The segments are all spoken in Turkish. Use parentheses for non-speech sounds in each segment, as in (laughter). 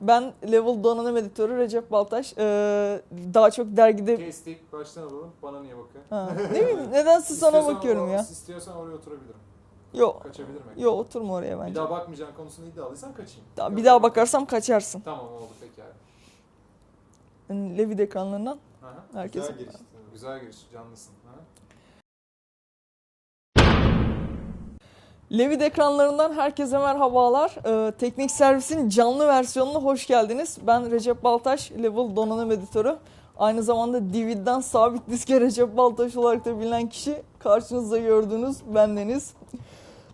Ben Level Donanım Editörü Recep Baltaş. Ee, daha çok dergide... Kestik, baştan alalım. Bana niye bakıyor? Ha, ne bileyim nedense sana İstiyorsan bakıyorum ya. İstiyorsan oraya oturabilirim. Yok. Kaçabilirim. Yok oturma oraya Bir bence. daha bakmayacağın konusunda iddialıysan kaçayım. Daha- Bir daha bakarsam kaçarsın. Tamam oldu peki abi. Yani Levid ekranlarından hı. herkes... Güzel girişti. Güzel giriş, canlısın. Levid ekranlarından herkese merhabalar. Ee, Teknik Servis'in canlı versiyonuna hoş geldiniz. Ben Recep Baltaş, Level Donanım Editörü. Aynı zamanda DVD'den sabit diske Recep Baltaş olarak da bilinen kişi karşınızda gördüğünüz bendeniz.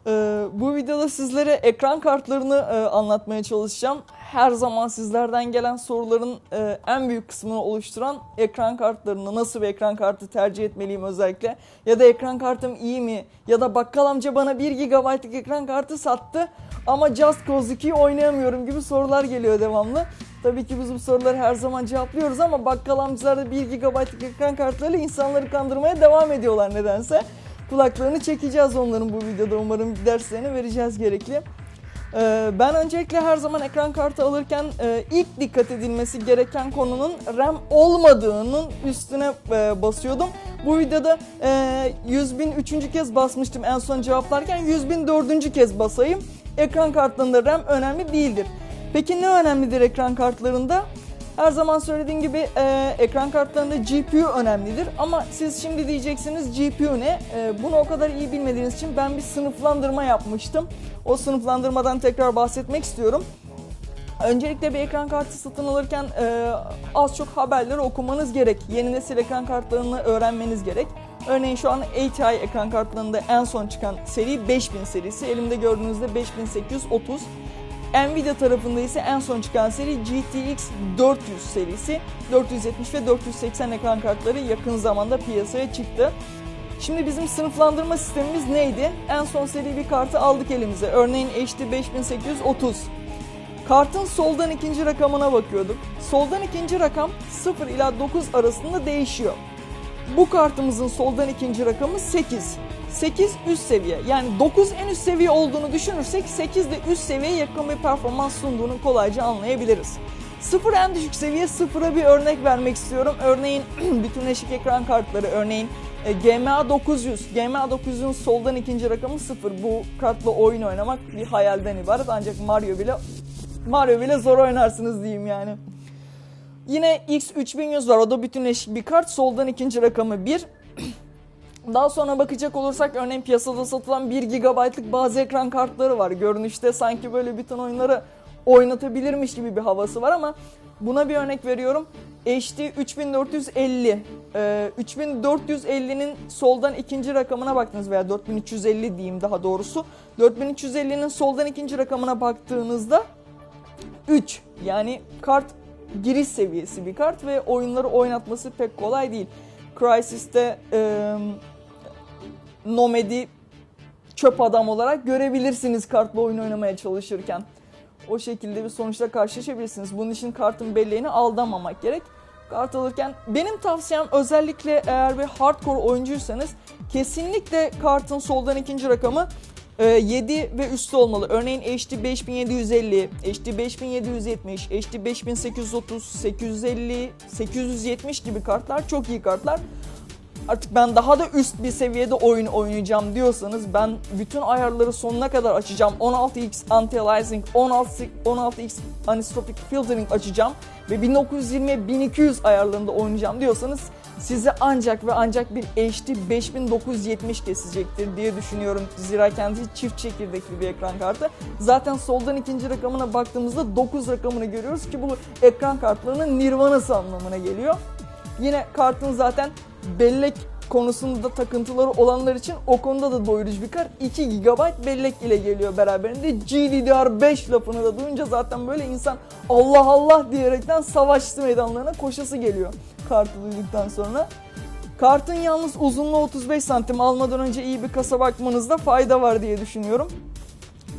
Ee, bu videoda sizlere ekran kartlarını e, anlatmaya çalışacağım. Her zaman sizlerden gelen soruların e, en büyük kısmını oluşturan ekran kartlarını nasıl bir ekran kartı tercih etmeliyim özellikle ya da ekran kartım iyi mi ya da bakkal amca bana 1 GB'lık ekran kartı sattı ama Just Cause 2'yi oynayamıyorum gibi sorular geliyor devamlı. Tabii ki biz bu soruları her zaman cevaplıyoruz ama bakkal amcalar da 1 GB'lık ekran kartlarıyla insanları kandırmaya devam ediyorlar nedense. Kulaklarını çekeceğiz onların bu videoda umarım derslerini vereceğiz gerekli. Ee, Ben öncelikle her zaman ekran kartı alırken e, ilk dikkat edilmesi gereken konunun RAM olmadığının üstüne e, basıyordum. Bu videoda e, 100 bin üçüncü kez basmıştım en son cevaplarken 100 bin dördüncü kez basayım. Ekran kartlarında RAM önemli değildir. Peki ne önemlidir ekran kartlarında? Her zaman söylediğim gibi e, ekran kartlarında GPU önemlidir ama siz şimdi diyeceksiniz GPU ne? E, bunu o kadar iyi bilmediğiniz için ben bir sınıflandırma yapmıştım. O sınıflandırmadan tekrar bahsetmek istiyorum. Öncelikle bir ekran kartı satın alırken e, az çok haberleri okumanız gerek. Yeni nesil ekran kartlarını öğrenmeniz gerek. Örneğin şu an ATI ekran kartlarında en son çıkan seri 5000 serisi. Elimde gördüğünüzde 5830. Nvidia tarafında ise en son çıkan seri GTX 400 serisi. 470 ve 480 ekran kartları yakın zamanda piyasaya çıktı. Şimdi bizim sınıflandırma sistemimiz neydi? En son seri bir kartı aldık elimize. Örneğin HD 5830. Kartın soldan ikinci rakamına bakıyorduk. Soldan ikinci rakam 0 ila 9 arasında değişiyor. Bu kartımızın soldan ikinci rakamı 8. 8 üst seviye. Yani 9 en üst seviye olduğunu düşünürsek 8 de üst seviyeye yakın bir performans sunduğunu kolayca anlayabiliriz. 0 en düşük seviye 0'a bir örnek vermek istiyorum. Örneğin (clears throat) bütünleşik ekran kartları örneğin GMA 900. GMA 900'ün soldan ikinci rakamı 0. Bu kartla oyun oynamak bir hayalden ibaret ancak Mario bile Mario bile zor oynarsınız diyeyim yani. Yine X3100 var. O da bütünleşik bir kart. Soldan ikinci rakamı 1. (clears throat) Daha sonra bakacak olursak örneğin piyasada satılan 1 GB'lık bazı ekran kartları var. Görünüşte sanki böyle bütün oyunları oynatabilirmiş gibi bir havası var ama buna bir örnek veriyorum. HD 3450. Ee, 3450'nin soldan ikinci rakamına baktınız veya 4350 diyeyim daha doğrusu. 4350'nin soldan ikinci rakamına baktığınızda 3 yani kart giriş seviyesi bir kart ve oyunları oynatması pek kolay değil. Crysis'te e, Nomad'i çöp adam olarak görebilirsiniz kartla oyun oynamaya çalışırken. O şekilde bir sonuçla karşılaşabilirsiniz. Bunun için kartın belleğini aldamamak gerek. Kart alırken benim tavsiyem özellikle eğer bir hardcore oyuncuysanız kesinlikle kartın soldan ikinci rakamı 7 ve üstü olmalı. Örneğin HD 5750, HD 5770, HD 5830, 850, 870 gibi kartlar çok iyi kartlar. Artık ben daha da üst bir seviyede oyun oynayacağım diyorsanız ben bütün ayarları sonuna kadar açacağım. 16x anti-aliasing, 16, 16x anisotropic filtering açacağım ve 1920 1200 ayarlarında oynayacağım diyorsanız size ancak ve ancak bir HD 5970 kesecektir diye düşünüyorum. Zira kendisi çift çekirdekli bir ekran kartı. Zaten soldan ikinci rakamına baktığımızda 9 rakamını görüyoruz ki bu ekran kartlarının nirvanası anlamına geliyor. Yine kartın zaten bellek konusunda takıntıları olanlar için o konuda da doyurucu bir kart. 2 GB bellek ile geliyor beraberinde. GDDR5 lafını da duyunca zaten böyle insan Allah Allah diyerekten savaş meydanlarına koşası geliyor kartı duyduktan sonra. Kartın yalnız uzunluğu 35 santim almadan önce iyi bir kasa bakmanızda fayda var diye düşünüyorum.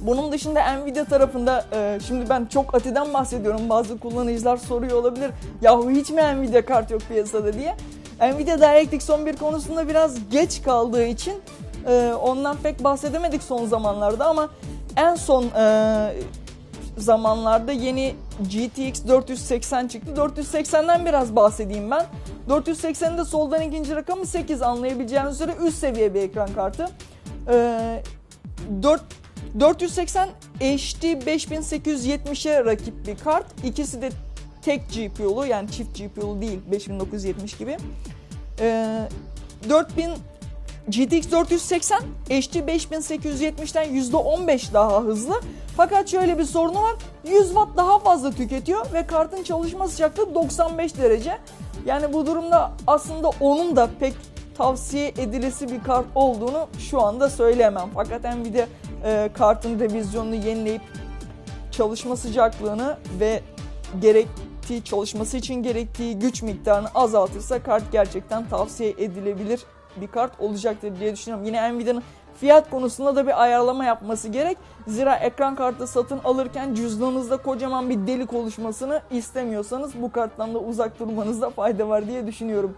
Bunun dışında Nvidia tarafında e, şimdi ben çok Ati'den bahsediyorum. Bazı kullanıcılar soruyor olabilir. Yahu hiç mi Nvidia kart yok piyasada diye. Nvidia DirectX 11 konusunda biraz geç kaldığı için e, ondan pek bahsedemedik son zamanlarda ama en son e, zamanlarda yeni GTX 480 çıktı. 480'den biraz bahsedeyim ben. 480'de soldan ikinci rakamı 8 anlayabileceğiniz üzere üst seviye bir ekran kartı. Ee, 4 480 HD 5870'e rakip bir kart. İkisi de tek GPU'lu yani çift GPU'lu değil 5970 gibi. Ee, 4000 GTX 480 HD 5870'ten %15 daha hızlı. Fakat şöyle bir sorunu var. 100 Watt daha fazla tüketiyor ve kartın çalışma sıcaklığı 95 derece. Yani bu durumda aslında onun da pek tavsiye edilesi bir kart olduğunu şu anda söyleyemem. Fakat Nvidia e, kartın revizyonunu yenileyip çalışma sıcaklığını ve gerektiği çalışması için gerektiği güç miktarını azaltırsa kart gerçekten tavsiye edilebilir bir kart olacaktır diye düşünüyorum. Yine Nvidia'nın fiyat konusunda da bir ayarlama yapması gerek. Zira ekran kartı satın alırken cüzdanınızda kocaman bir delik oluşmasını istemiyorsanız bu karttan da uzak durmanızda fayda var diye düşünüyorum.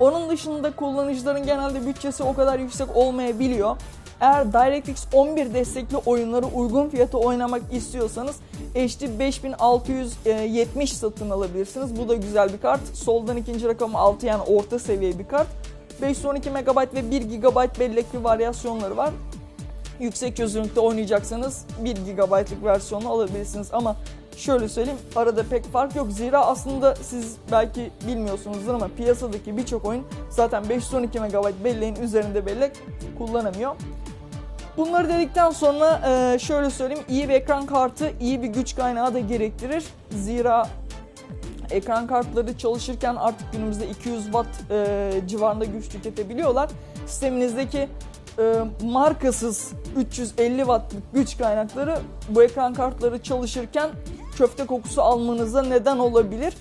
Onun dışında kullanıcıların genelde bütçesi o kadar yüksek olmayabiliyor. Eğer DirectX 11 destekli oyunları uygun fiyata oynamak istiyorsanız HD 5670 satın alabilirsiniz. Bu da güzel bir kart. Soldan ikinci rakamı 6 yani orta seviye bir kart. 512 MB ve 1 GB bellekli varyasyonları var. Yüksek çözünürlükte oynayacaksanız 1 GB'lık versiyonu alabilirsiniz ama şöyle söyleyeyim arada pek fark yok. Zira aslında siz belki bilmiyorsunuzdur ama piyasadaki birçok oyun zaten 512 MB belleğin üzerinde bellek kullanamıyor. Bunları dedikten sonra şöyle söyleyeyim iyi bir ekran kartı iyi bir güç kaynağı da gerektirir. Zira ekran kartları çalışırken artık günümüzde 200 watt e, civarında güç tüketebiliyorlar. Sisteminizdeki e, markasız 350 wattlık güç kaynakları bu ekran kartları çalışırken köfte kokusu almanıza neden olabilir.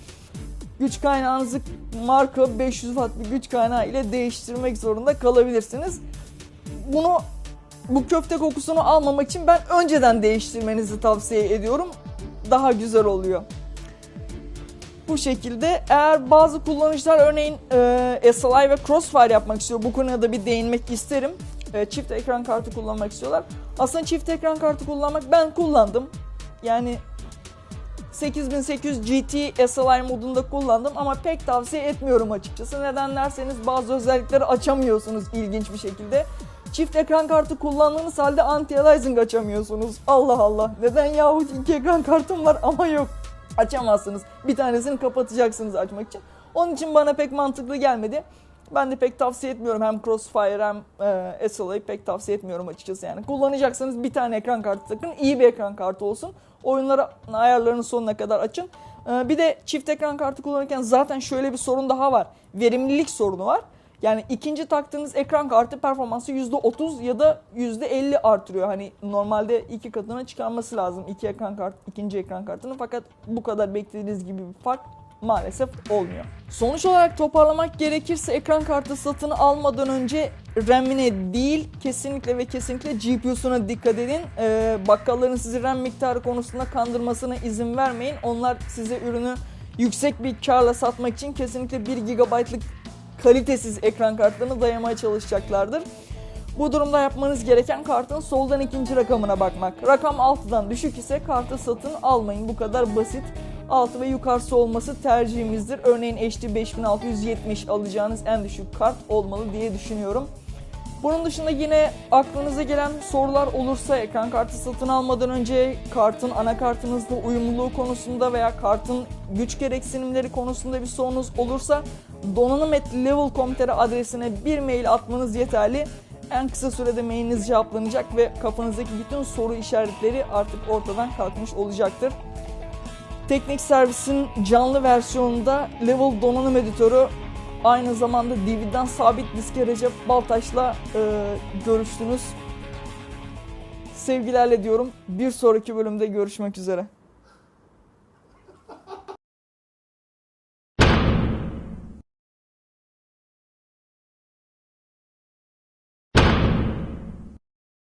Güç kaynağınızı marka 500 watt bir güç kaynağı ile değiştirmek zorunda kalabilirsiniz. Bunu bu köfte kokusunu almamak için ben önceden değiştirmenizi tavsiye ediyorum. Daha güzel oluyor. Bu şekilde eğer bazı kullanıcılar örneğin e, SLI ve Crossfire yapmak istiyor bu konuya da bir değinmek isterim. E, çift ekran kartı kullanmak istiyorlar. Aslında çift ekran kartı kullanmak ben kullandım. Yani 8800 GT SLI modunda kullandım ama pek tavsiye etmiyorum açıkçası. Neden derseniz bazı özellikleri açamıyorsunuz ilginç bir şekilde. Çift ekran kartı kullandığınız halde anti-aliasing açamıyorsunuz. Allah Allah. Neden yahu iki ekran kartım var ama yok. Açamazsınız. Bir tanesini kapatacaksınız açmak için. Onun için bana pek mantıklı gelmedi. Ben de pek tavsiye etmiyorum. Hem Crossfire hem e, SLA'yı pek tavsiye etmiyorum açıkçası yani. Kullanacaksanız bir tane ekran kartı takın. iyi bir ekran kartı olsun. Oyunları ayarlarını sonuna kadar açın. E, bir de çift ekran kartı kullanırken zaten şöyle bir sorun daha var. Verimlilik sorunu var. Yani ikinci taktığınız ekran kartı performansı %30 ya da %50 artırıyor. Hani normalde iki katına çıkarması lazım iki ekran kart, ikinci ekran kartını fakat bu kadar beklediğiniz gibi bir fark maalesef olmuyor. Sonuç olarak toparlamak gerekirse ekran kartı satın almadan önce RAM'ine değil kesinlikle ve kesinlikle GPU'suna dikkat edin. Ee, bakkalların sizi RAM miktarı konusunda kandırmasına izin vermeyin. Onlar size ürünü yüksek bir karla satmak için kesinlikle 1 GB'lık kalitesiz ekran kartlarını dayamaya çalışacaklardır. Bu durumda yapmanız gereken kartın soldan ikinci rakamına bakmak. Rakam 6'dan düşük ise kartı satın almayın. Bu kadar basit. 6 ve yukarısı olması tercihimizdir. Örneğin HD 5670 alacağınız en düşük kart olmalı diye düşünüyorum. Bunun dışında yine aklınıza gelen sorular olursa ekran kartı satın almadan önce kartın anakartınızla uyumluluğu konusunda veya kartın güç gereksinimleri konusunda bir sorunuz olursa donanım.level.com.tr adresine bir mail atmanız yeterli. En kısa sürede mailiniz cevaplanacak ve kafanızdaki bütün soru işaretleri artık ortadan kalkmış olacaktır. Teknik Servis'in canlı versiyonunda Level donanım editörü aynı zamanda DVD'den sabit diske Recep Baltaş'la e, görüştünüz. Sevgilerle diyorum. Bir sonraki bölümde görüşmek üzere.